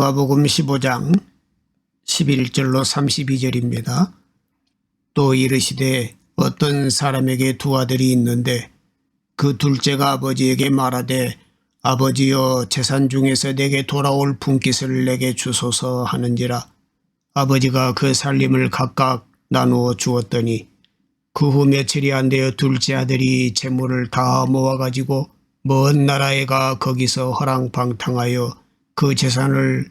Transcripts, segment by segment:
누가복음 15장 11절로 32절입니다. 또 이르시되 어떤 사람에게 두 아들이 있는데 그 둘째가 아버지에게 말하되 아버지여 재산 중에서 내게 돌아올 분깃을 내게 주소서 하는지라 아버지가 그 살림을 각각 나누어 주었더니 그 후 며칠이 안 되어 둘째 아들이 재물을 다 모아가지고 먼 나라에 가 거기서 허랑방탕하여 그 재산을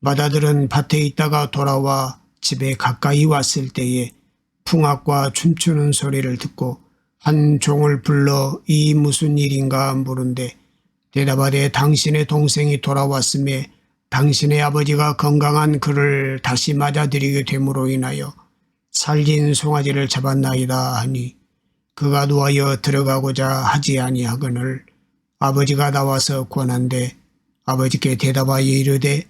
마다들은 밭에 있다가 돌아와 집에 가까이 왔을 때에 풍악과 춤추는 소리를 듣고 한 종을 불러 이 무슨 일인가 물은데 대답하되 당신의 동생이 돌아왔음에 당신의 아버지가 건강한 그를 다시 맞아들이게 됨으로 인하여 살진 송아지를 잡았나이다 하니 그가 누하여 들어가고자 하지 아니하거늘 아버지가 나와서 권한데 아버지께 대답하여 이르되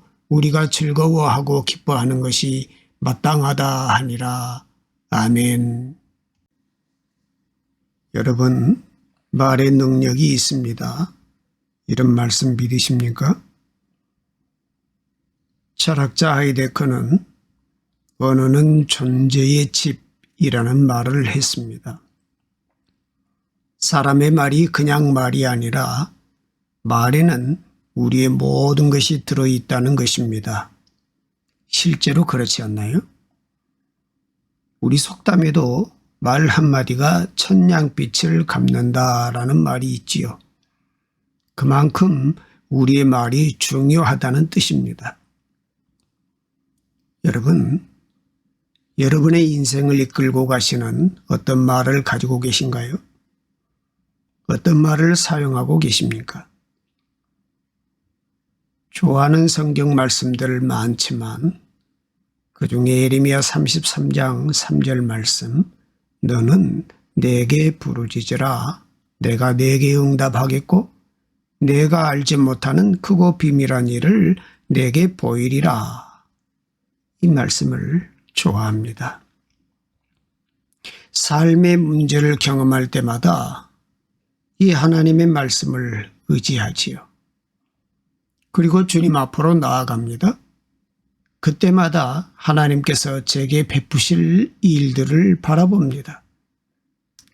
우리가 즐거워하고 기뻐하는 것이 마땅하다 하니라. 아멘. 여러분, 말의 능력이 있습니다. 이런 말씀 믿으십니까? 철학자 하이데커는 언어는 존재의 집이라는 말을 했습니다. 사람의 말이 그냥 말이 아니라 말에는 우리의 모든 것이 들어있다는 것입니다. 실제로 그렇지 않나요? 우리 속담에도 말 한마디가 천냥빛을 갚는다라는 말이 있지요. 그만큼 우리의 말이 중요하다는 뜻입니다. 여러분, 여러분의 인생을 이끌고 가시는 어떤 말을 가지고 계신가요? 어떤 말을 사용하고 계십니까? 좋아하는 성경 말씀들 많지만 그 중에 예레미야 33장 3절 말씀 너는 내게 부르짖으라 내가 내게 응답하겠고 내가 알지 못하는 크고 비밀한 일을 내게 보이리라. 이 말씀을 좋아합니다. 삶의 문제를 경험할 때마다 이 하나님의 말씀을 의지하지요. 그리고 주님 앞으로 나아갑니다. 그때마다 하나님께서 제게 베푸실 일들을 바라봅니다.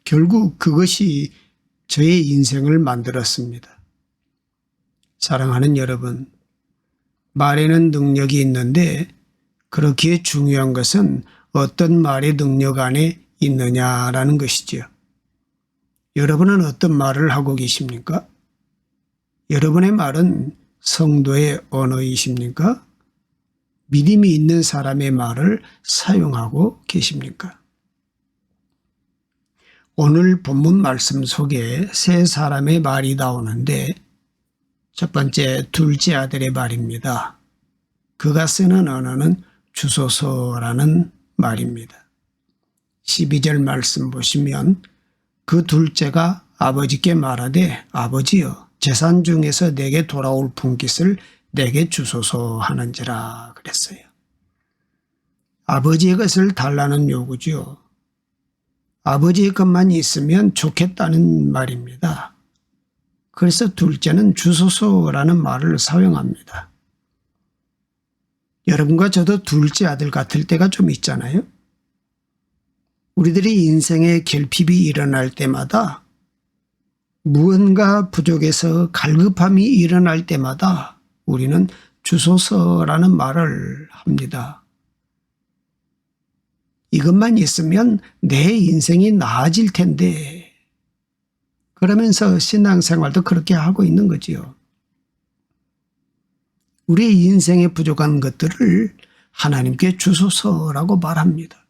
결국 그것이 저의 인생을 만들었습니다. 사랑하는 여러분, 말에는 능력이 있는데 그렇기에 중요한 것은 어떤 말의 능력 안에 있느냐라는 것이지요. 여러분은 어떤 말을 하고 계십니까? 여러분의 말은 성도의 언어이십니까? 믿음이 있는 사람의 말을 사용하고 계십니까? 오늘 본문 말씀 속에 세 사람의 말이 나오는데 첫 번째 둘째 아들의 말입니다. 그가 쓰는 언어는 주소서라는 말입니다. 12절 말씀 보시면 그 둘째가 아버지께 말하되 아버지여 재산 중에서 내게 돌아올 분깃을 내게 주소서 하는지라 그랬어요. 아버지의 것을 달라는 요구지요. 아버지의 것만 있으면 좋겠다는 말입니다. 그래서 둘째는 주소서라는 말을 사용합니다. 여러분과 저도 둘째 아들 같을 때가 좀 있잖아요. 우리들이 인생의 결핍이 일어날 때마다 무언가 부족해서 갈급함이 일어날 때마다 우리는 주소서라는 말을 합니다. 이것만 있으면 내 인생이 나아질 텐데. 그러면서 신앙생활도 그렇게 하고 있는 거지요. 우리 인생에 부족한 것들을 하나님께 주소서라고 말합니다.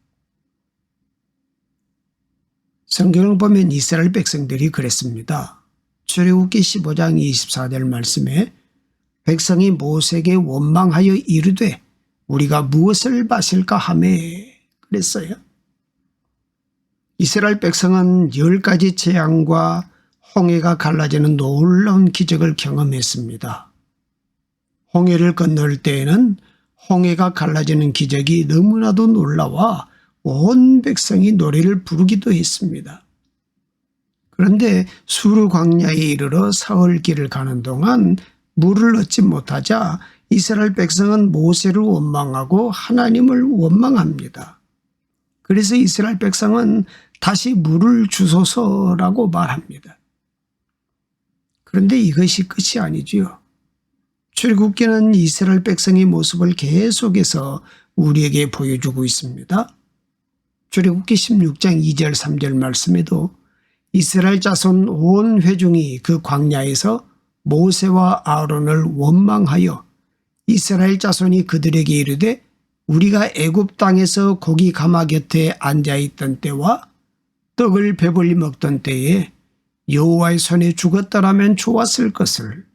성경을 보면 이스라엘 백성들이 그랬습니다. 출애굽기 15장 24절 말씀에 백성이 모세에게 원망하여 이르되 우리가 무엇을 마실까 하매 그랬어요. 이스라엘 백성은 열 가지 재앙과 홍해가 갈라지는 놀라운 기적을 경험했습니다. 홍해를 건널 때에는 홍해가 갈라지는 기적이 너무나도 놀라와 온 백성이 노래를 부르기도 했습니다. 그런데 수르 광야에 이르러 사흘 길을 가는 동안 물을 얻지 못하자 이스라엘 백성은 모세를 원망하고 하나님을 원망합니다. 그래서 이스라엘 백성은 다시 물을 주소서라고 말합니다. 그런데 이것이 끝이 아니지요. 출국기는 이스라엘 백성의 모습을 계속해서 우리에게 보여주고 있습니다. 출애굽기 16장 2절 3절 말씀에도 이스라엘 자손 온 회중이 그 광야에서 모세와 아론을 원망하여 이스라엘 자손이 그들에게 이르되 우리가 애굽 땅에서 고기 가마 곁에 앉아 있던 때와 떡을 배불리 먹던 때에 여호와의 손에 죽었더라면 좋았을 것을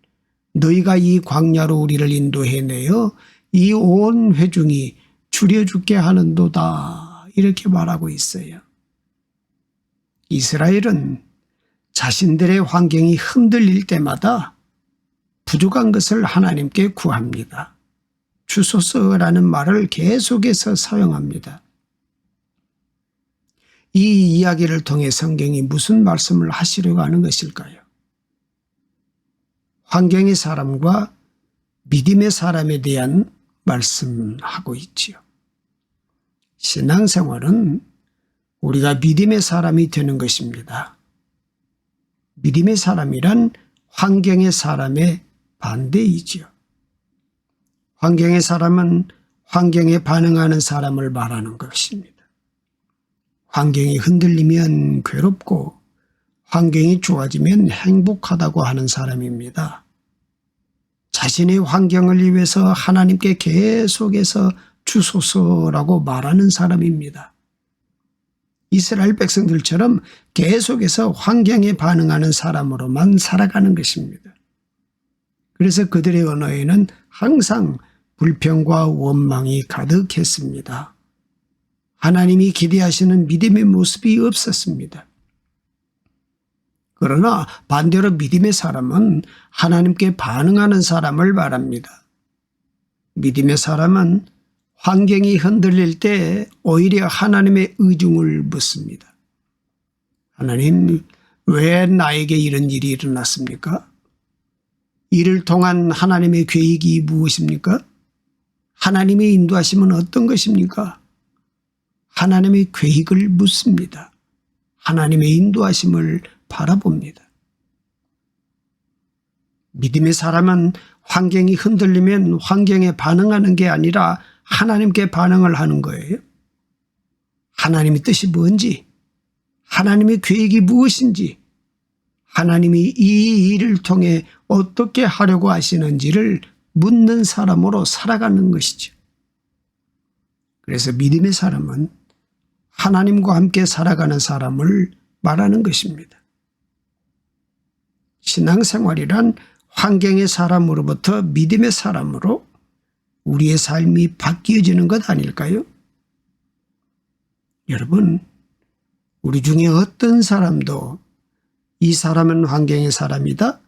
너희가 이 광야로 우리를 인도해내어 이 온 회중이 줄여 죽게 하는도다 이렇게 말하고 있어요. 이스라엘은 자신들의 환경이 흔들릴 때마다 부족한 것을 하나님께 구합니다. 주소서라는 말을 계속해서 사용합니다. 이 이야기를 통해 성경이 무슨 말씀을 하시려고 하는 것일까요? 환경의 사람과 믿음의 사람에 대한 말씀하고 있지요. 신앙생활은 우리가 믿음의 사람이 되는 것입니다. 믿음의 사람이란 환경의 사람의 반대이지요. 환경의 사람은 환경에 반응하는 사람을 말하는 것입니다. 환경이 흔들리면 괴롭고 환경이 좋아지면 행복하다고 하는 사람입니다. 자신의 환경을 위해서 하나님께 계속해서 주소서라고 말하는 사람입니다. 이스라엘 백성들처럼 계속해서 환경에 반응하는 사람으로만 살아가는 것입니다. 그래서 그들의 언어에는 항상 불평과 원망이 가득했습니다. 하나님이 기대하시는 믿음의 모습이 없었습니다. 그러나 반대로 믿음의 사람은 하나님께 반응하는 사람을 말합니다. 믿음의 사람은 환경이 흔들릴 때 오히려 하나님의 의중을 묻습니다. 하나님, 왜 나에게 이런 일이 일어났습니까? 이를 통한 하나님의 계획이 무엇입니까? 하나님의 인도하심은 어떤 것입니까? 하나님의 계획을 묻습니다. 하나님의 인도하심을 바라봅니다. 믿음의 사람은 환경이 흔들리면 환경에 반응하는 게 아니라 하나님께 반응을 하는 거예요. 하나님의 뜻이 뭔지, 하나님의 계획이 무엇인지, 하나님이 이 일을 통해 어떻게 하려고 하시는지를 묻는 사람으로 살아가는 것이죠. 그래서 믿음의 사람은 하나님과 함께 살아가는 사람을 말하는 것입니다. 신앙생활이란 환경의 사람으로부터 믿음의 사람으로 우리의 삶이 바뀌어지는 것 아닐까요? 여러분, 우리 중에 어떤 사람도 이 사람은 환경의 사람이다.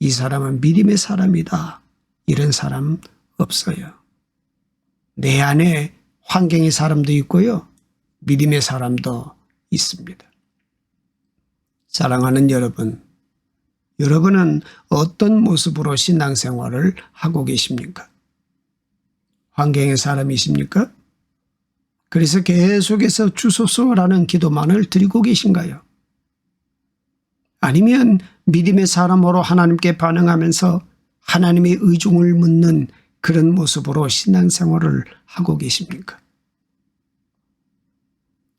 이 사람은 믿음의 사람이다. 이런 사람 없어요. 내 안에 환경의 사람도 있고요. 믿음의 사람도 있습니다. 사랑하는 여러분, 여러분은 어떤 모습으로 신앙생활을 하고 계십니까? 환경의 사람이십니까? 그래서 계속해서 주소서라는 기도만을 드리고 계신가요? 아니면 믿음의 사람으로 하나님께 반응하면서 하나님의 의중을 묻는 그런 모습으로 신앙생활을 하고 계십니까?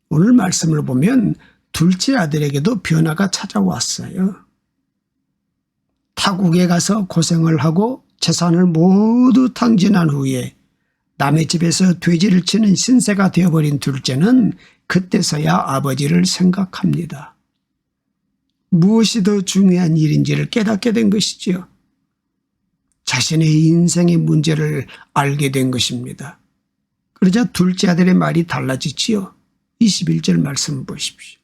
오늘 말씀을 보면 둘째 아들에게도 변화가 찾아왔어요. 타국에 가서 고생을 하고 재산을 모두 탕진한 후에 남의 집에서 돼지를 치는 신세가 되어버린 둘째는 그때서야 아버지를 생각합니다. 무엇이 더 중요한 일인지를 깨닫게 된 것이지요. 자신의 인생의 문제를 알게 된 것입니다. 그러자 둘째 아들의 말이 달라지지요. 21절 말씀 보십시오.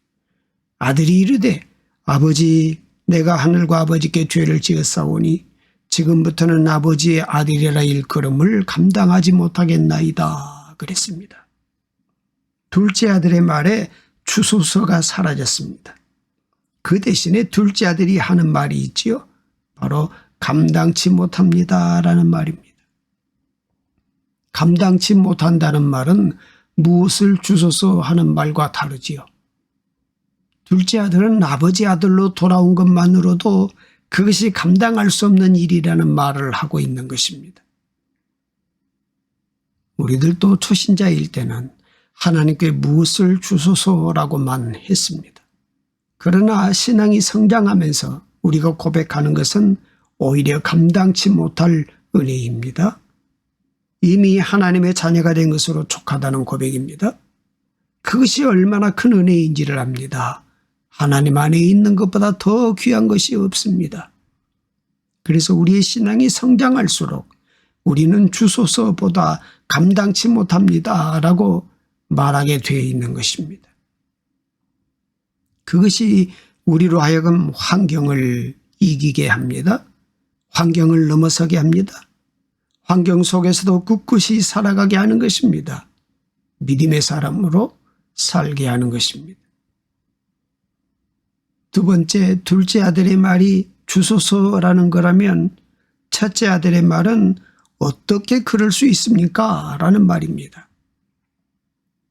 아들이 이르되 아버지 내가 하늘과 아버지께 죄를 지었사오니 지금부터는 아버지의 아들이라 일컬음을 감당하지 못하겠나이다 그랬습니다. 둘째 아들의 말에 주소서가 사라졌습니다. 그 대신에 둘째 아들이 하는 말이 있지요. 바로 감당치 못합니다라는 말입니다. 감당치 못한다는 말은 무엇을 주소서 하는 말과 다르지요. 둘째 아들은 아버지 아들로 돌아온 것만으로도 그것이 감당할 수 없는 일이라는 말을 하고 있는 것입니다. 우리들도 초신자일 때는 하나님께 무엇을 주소서라고만 했습니다. 그러나 신앙이 성장하면서 우리가 고백하는 것은 오히려 감당치 못할 은혜입니다. 이미 하나님의 자녀가 된 것으로 촉하다는 고백입니다. 그것이 얼마나 큰 은혜인지를 압니다. 하나님 안에 있는 것보다 더 귀한 것이 없습니다. 그래서 우리의 신앙이 성장할수록 우리는 주소서보다 감당치 못합니다. 라고 말하게 되어 있는 것입니다. 그것이 우리로 하여금 환경을 이기게 합니다. 환경을 넘어서게 합니다. 환경 속에서도 꿋꿋이 살아가게 하는 것입니다. 믿음의 사람으로 살게 하는 것입니다. 두 번째, 둘째 아들의 말이 주소서라는 거라면 첫째 아들의 말은 어떻게 그럴 수 있습니까? 라는 말입니다.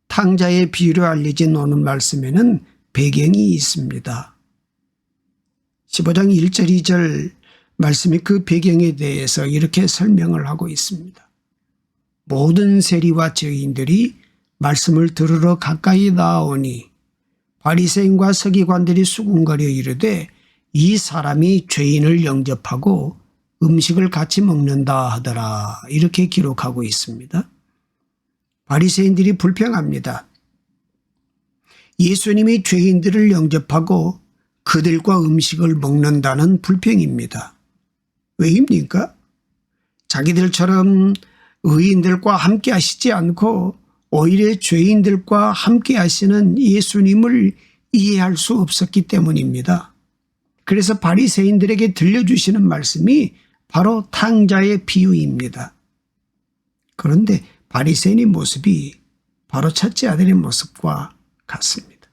탕자의 비유를 알려진 오는 말씀에는 배경이 있습니다. 15장 1절 2절 말씀이 그 배경에 대해서 이렇게 설명을 하고 있습니다. 모든 세리와 죄인들이 말씀을 들으러 가까이 나오니 바리새인과 서기관들이 수군거려 이르되 이 사람이 죄인을 영접하고 음식을 같이 먹는다 하더라 이렇게 기록하고 있습니다. 바리새인들이 불평합니다. 예수님이 죄인들을 영접하고 그들과 음식을 먹는다는 불평입니다. 왜입니까? 자기들처럼 의인들과 함께 하시지 않고 오히려 죄인들과 함께 하시는 예수님을 이해할 수 없었기 때문입니다. 그래서 바리새인들에게 들려주시는 말씀이 바로 탕자의 비유입니다. 그런데 바리새인의 모습이 바로 첫째 아들의 모습과 같습니다.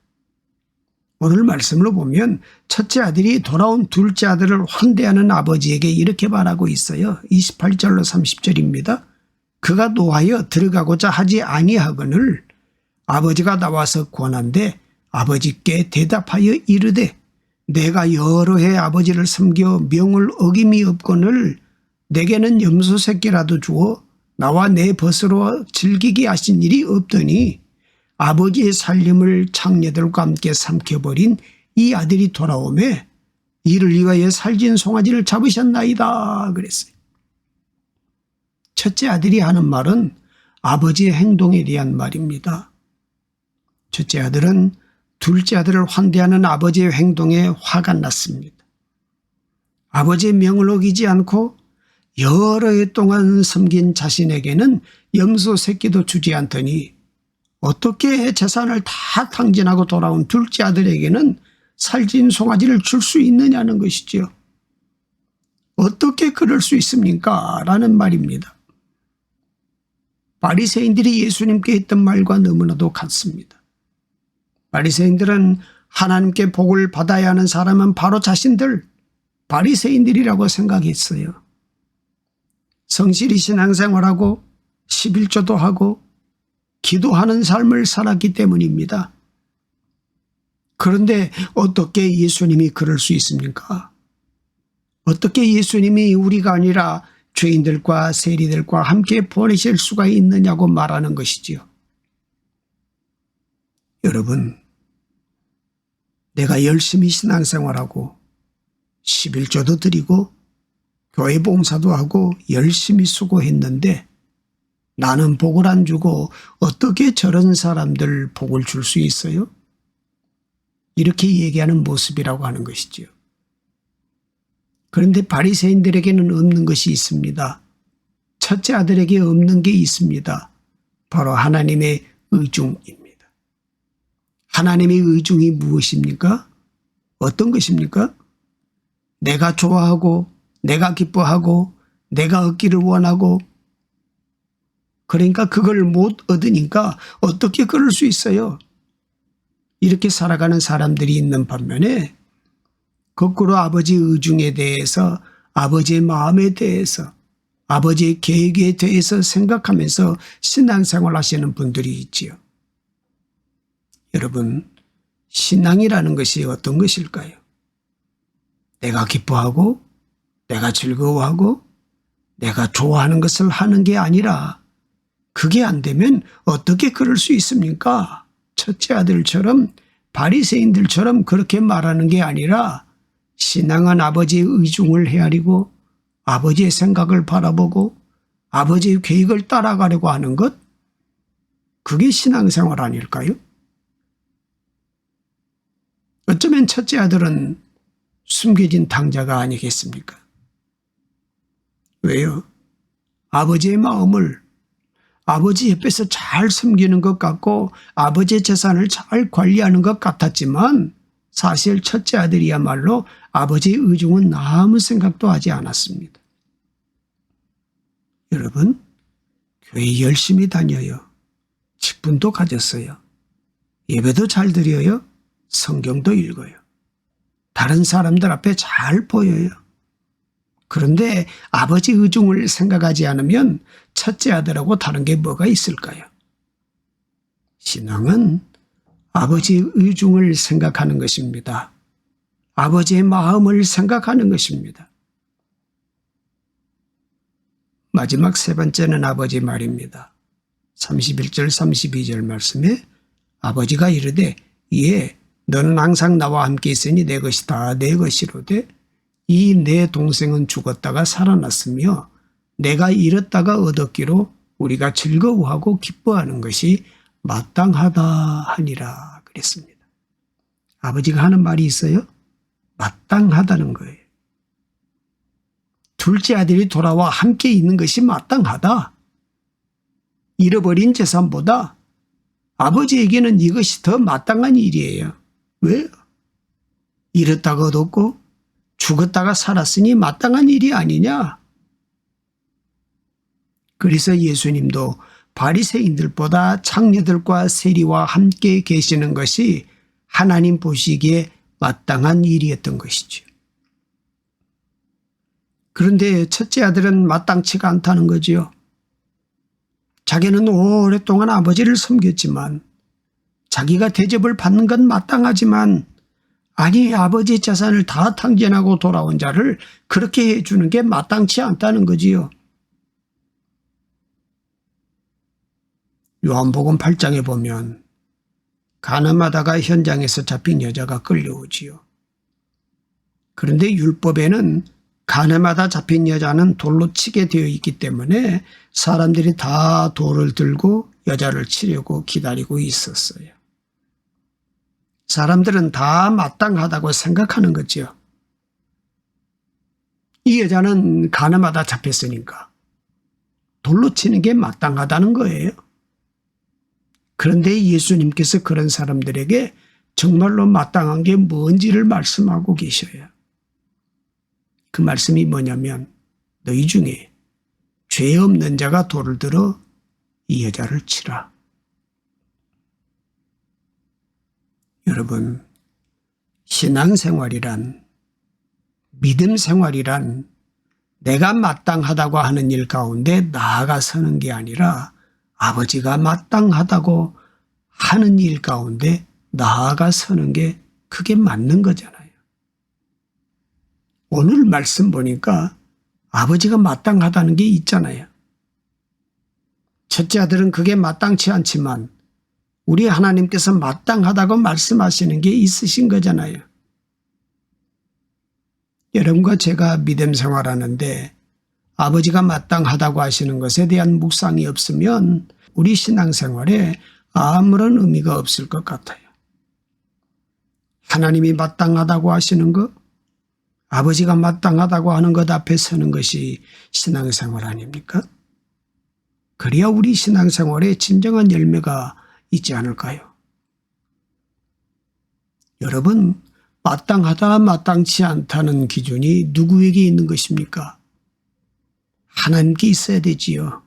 오늘 말씀을 보면 첫째 아들이 돌아온 둘째 아들을 환대하는 아버지에게 이렇게 말하고 있어요. 28절로 30절입니다. 그가 노하여 들어가고자 하지 아니하거늘 아버지가 나와서 권한데 아버지께 대답하여 이르되 내가 여러 해 아버지를 섬겨 명을 어김이 없거늘 내게는 염소 새끼라도 주어 나와 내 벗으로 즐기게 하신 일이 없더니 아버지의 살림을 창녀들과 함께 삼켜버린 이 아들이 돌아오매 이를 위하여 살진 송아지를 잡으셨나이다 그랬어요. 첫째 아들이 하는 말은 아버지의 행동에 대한 말입니다. 첫째 아들은 둘째 아들을 환대하는 아버지의 행동에 화가 났습니다. 아버지의 명을 어기지 않고 여러 해 동안 섬긴 자신에게는 염소 새끼도 주지 않더니 어떻게 재산을 다 탕진하고 돌아온 둘째 아들에게는 살진 송아지를 줄 수 있느냐는 것이지요. 어떻게 그럴 수 있습니까? 라는 말입니다. 바리새인들이 예수님께 했던 말과 너무나도 같습니다. 바리새인들은 하나님께 복을 받아야 하는 사람은 바로 자신들 바리새인들이라고 생각했어요. 성실히 신앙생활하고 11조도 하고 기도하는 삶을 살았기 때문입니다. 그런데 어떻게 예수님이 그럴 수 있습니까? 어떻게 예수님이 우리가 아니라 죄인들과 세리들과 함께 보내실 수가 있느냐고 말하는 것이지요. 여러분, 내가 열심히 신앙생활하고 11조도 드리고 교회 봉사도 하고 열심히 수고했는데 나는 복을 안 주고 어떻게 저런 사람들 복을 줄 수 있어요? 이렇게 얘기하는 모습이라고 하는 것이지요. 그런데 바리새인들에게는 없는 것이 있습니다. 첫째 아들에게 없는 게 있습니다. 바로 하나님의 의중입니다. 하나님의 의중이 무엇입니까? 어떤 것입니까? 내가 좋아하고 내가 기뻐하고 내가 얻기를 원하고 그러니까 그걸 못 얻으니까 어떻게 그럴 수 있어요? 이렇게 살아가는 사람들이 있는 반면에 거꾸로 아버지 의중에 대해서 아버지의 마음에 대해서 아버지의 계획에 대해서 생각하면서 신앙생활 하시는 분들이 있지요. 여러분, 신앙이라는 것이 어떤 것일까요? 내가 기뻐하고, 내가 즐거워하고, 내가 좋아하는 것을 하는 게 아니라, 그게 안 되면 어떻게 그럴 수 있습니까? 첫째 아들처럼 바리새인들처럼 그렇게 말하는 게 아니라 신앙한 아버지의 의중을 헤아리고 아버지의 생각을 바라보고 아버지의 계획을 따라가려고 하는 것 그게 신앙생활 아닐까요? 어쩌면 첫째 아들은 숨겨진 당자가 아니겠습니까? 왜요? 아버지의 마음을 아버지 옆에서 잘 섬기는 것 같고 아버지의 재산을 잘 관리하는 것 같았지만 사실 첫째 아들이야말로 아버지의 의중은 아무 생각도 하지 않았습니다. 여러분, 교회 열심히 다녀요. 직분도 가졌어요. 예배도 잘 드려요. 성경도 읽어요. 다른 사람들 앞에 잘 보여요. 그런데 아버지 의중을 생각하지 않으면 첫째 아들하고 다른 게 뭐가 있을까요? 신앙은 아버지 의중을 생각하는 것입니다. 아버지의 마음을 생각하는 것입니다. 마지막 세 번째는 아버지 말입니다. 31절 32절 말씀에 아버지가 이르되 예 너는 항상 나와 함께 있으니 내 것이 다 내 것이로되 이 내 동생은 죽었다가 살아났으며 내가 잃었다가 얻었기로 우리가 즐거워하고 기뻐하는 것이 마땅하다 하니라 그랬습니다. 아버지가 하는 말이 있어요? 마땅하다는 거예요. 둘째 아들이 돌아와 함께 있는 것이 마땅하다. 잃어버린 재산보다 아버지에게는 이것이 더 마땅한 일이에요. 왜요? 잃었다가 얻었고 죽었다가 살았으니 마땅한 일이 아니냐? 그래서 예수님도 바리새인들보다 창녀들과 세리와 함께 계시는 것이 하나님 보시기에 마땅한 일이었던 것이죠. 그런데 첫째 아들은 마땅치가 않다는 거지요. 자기는 오랫동안 아버지를 섬겼지만 자기가 대접을 받는 건 마땅하지만 아니 아버지 재산을 다 탕진하고 돌아온 자를 그렇게 해주는 게 마땅치 않다는 거지요. 요한복음 8장에 보면 가늠하다가 현장에서 잡힌 여자가 끌려오지요. 그런데 율법에는 가네마다 잡힌 여자는 돌로 치게 되어 있기 때문에 사람들이 다 돌을 들고 여자를 치려고 기다리고 있었어요. 사람들은 다 마땅하다고 생각하는 거죠. 이 여자는 가네마다 잡혔으니까 돌로 치는 게 마땅하다는 거예요. 그런데 예수님께서 그런 사람들에게 정말로 마땅한 게 뭔지를 말씀하고 계셔요. 그 말씀이 뭐냐면 너희 중에 죄 없는 자가 돌을 들어 이 여자를 치라. 여러분, 신앙생활이란 믿음 생활이란 내가 마땅하다고 하는 일 가운데 나아가서는 게 아니라 아버지가 마땅하다고 하는 일 가운데 나아가 서는 게 그게 맞는 거잖아요. 오늘 말씀 보니까 아버지가 마땅하다는 게 있잖아요. 첫째 아들은 그게 마땅치 않지만 우리 하나님께서 마땅하다고 말씀하시는 게 있으신 거잖아요. 여러분과 제가 믿음 생활하는데 아버지가 마땅하다고 하시는 것에 대한 묵상이 없으면 우리 신앙생활에 아무런 의미가 없을 것 같아요. 하나님이 마땅하다고 하시는 것, 아버지가 마땅하다고 하는 것 앞에 서는 것이 신앙생활 아닙니까? 그래야 우리 신앙생활에 진정한 열매가 있지 않을까요? 여러분, 마땅하다, 마땅치 않다는 기준이 누구에게 있는 것입니까? 하나님께 있어야 되지요.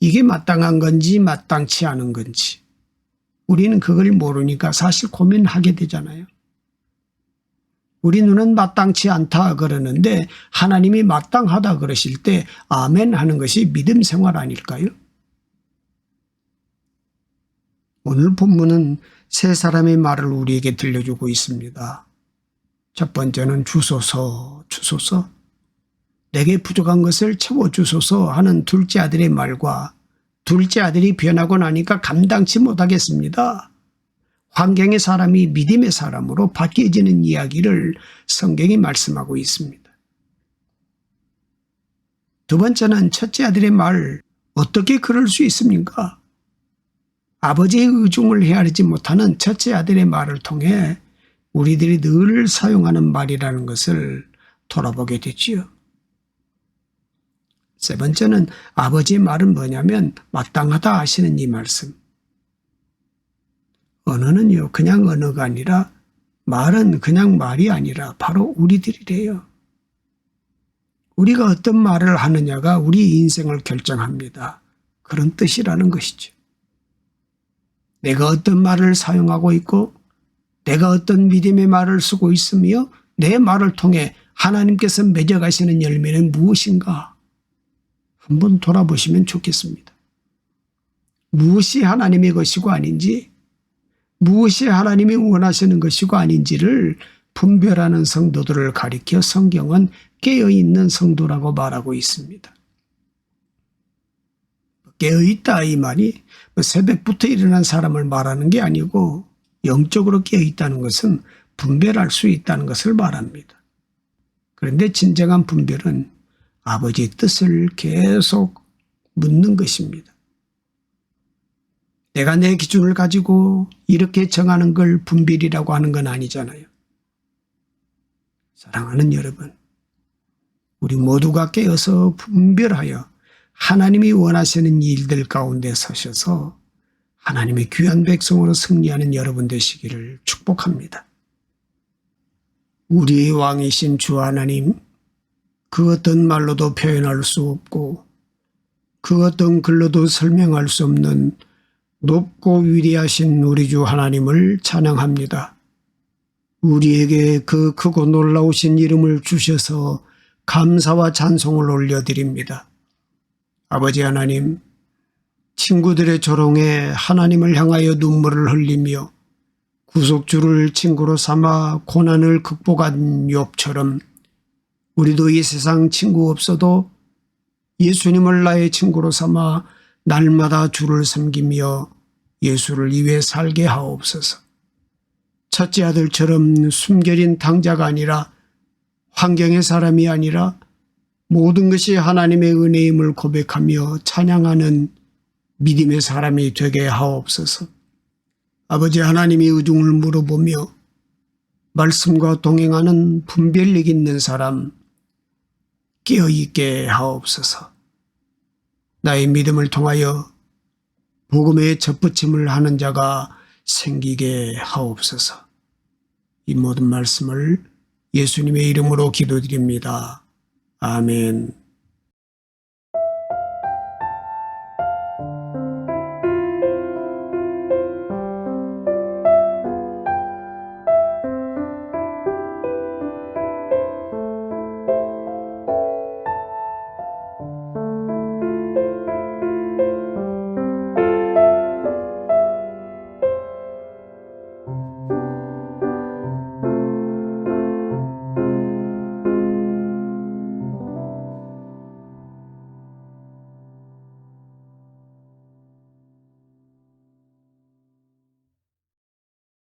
이게 마땅한 건지 마땅치 않은 건지. 우리는 그걸 모르니까 사실 고민하게 되잖아요. 우리 눈은 마땅치 않다 그러는데 하나님이 마땅하다 그러실 때 아멘 하는 것이 믿음 생활 아닐까요? 오늘 본문은 세 사람의 말을 우리에게 들려주고 있습니다. 첫 번째는 주소서, 주소서. 내게 부족한 것을 채워주소서 하는 둘째 아들의 말과 둘째 아들이 변하고 나니까 감당치 못하겠습니다. 환경의 사람이 믿음의 사람으로 바뀌어지는 이야기를 성경이 말씀하고 있습니다. 두 번째는 첫째 아들의 말, 어떻게 그럴 수 있습니까? 아버지의 의중을 헤아리지 못하는 첫째 아들의 말을 통해 우리들이 늘 사용하는 말이라는 것을 돌아보게 되지요. 세 번째는 아버지의 말은 뭐냐면 마땅하다 하시는 이 말씀. 언어는요, 그냥 언어가 아니라 말은 그냥 말이 아니라 바로 우리들이래요. 우리가 어떤 말을 하느냐가 우리 인생을 결정합니다. 그런 뜻이라는 것이죠. 내가 어떤 말을 사용하고 있고 내가 어떤 믿음의 말을 쓰고 있으며 내 말을 통해 하나님께서 맺어가시는 열매는 무엇인가? 한번 돌아보시면 좋겠습니다. 무엇이 하나님의 것이고 아닌지, 무엇이 하나님이 원하시는 것이고 아닌지를 분별하는 성도들을 가리켜 성경은 깨어있는 성도라고 말하고 있습니다. 깨어있다 이 말이 뭐 새벽부터 일어난 사람을 말하는 게 아니고 영적으로 깨어있다는 것은 분별할 수 있다는 것을 말합니다. 그런데 진정한 분별은 아버지의 뜻을 계속 묻는 것입니다. 내가 내 기준을 가지고 이렇게 정하는 걸 분별이라고 하는 건 아니잖아요. 사랑하는 여러분, 우리 모두가 깨어서 분별하여 하나님이 원하시는 일들 가운데 서셔서 하나님의 귀한 백성으로 승리하는 여러분 되시기를 축복합니다. 우리의 왕이신 주 하나님, 그 어떤 말로도 표현할 수 없고 그 어떤 글로도 설명할 수 없는 높고 위대하신 우리 주 하나님을 찬양합니다. 우리에게 그 크고 놀라우신 이름을 주셔서 감사와 찬송을 올려드립니다. 아버지 하나님, 친구들의 조롱에 하나님을 향하여 눈물을 흘리며 구속주를 친구로 삼아 고난을 극복한 욥처럼 우리도 이 세상 친구 없어도 예수님을 나의 친구로 삼아 날마다 주를 섬기며 예수를 위해 살게 하옵소서. 첫째 아들처럼 숨겨진 당자가 아니라 환경의 사람이 아니라 모든 것이 하나님의 은혜임을 고백하며 찬양하는 믿음의 사람이 되게 하옵소서. 아버지 하나님이 의중을 물어보며 말씀과 동행하는 분별력 있는 사람 깨어 있게 하옵소서. 나의 믿음을 통하여 복음의 첫부침을 하는 자가 생기게 하옵소서. 이 모든 말씀을 예수님의 이름으로 기도드립니다. 아멘.